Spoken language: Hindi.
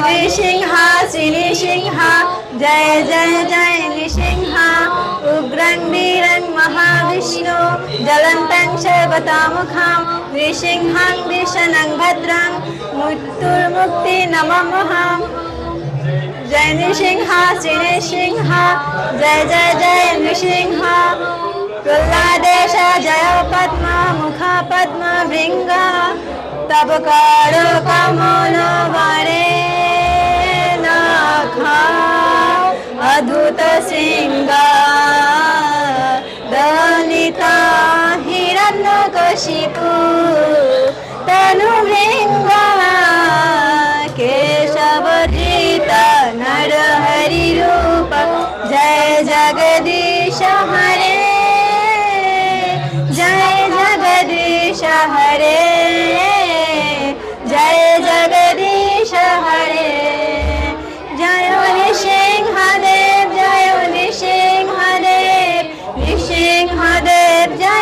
नृसिंह श्रीसिंह जय जय जय नृसिंह उग्रं, वीरं, महाविष्णु, जलन्तं, शैवतामुखं, नृसिंहं मृत्युर्मुक्तिनममहम् जय नृसिंह, श्री जय जय जय नृसिंह। जय पद्म, मुख पद्म भृंग तब करो कमलो সিঙ্গার দলিত হিরণ্য কশিপু তনু মৃঙ্গ কেশবজিত নর হরি রূপ, জয় জগদীশ হরে, জয় জগদীশ হরে। ಸಜ್ಜನ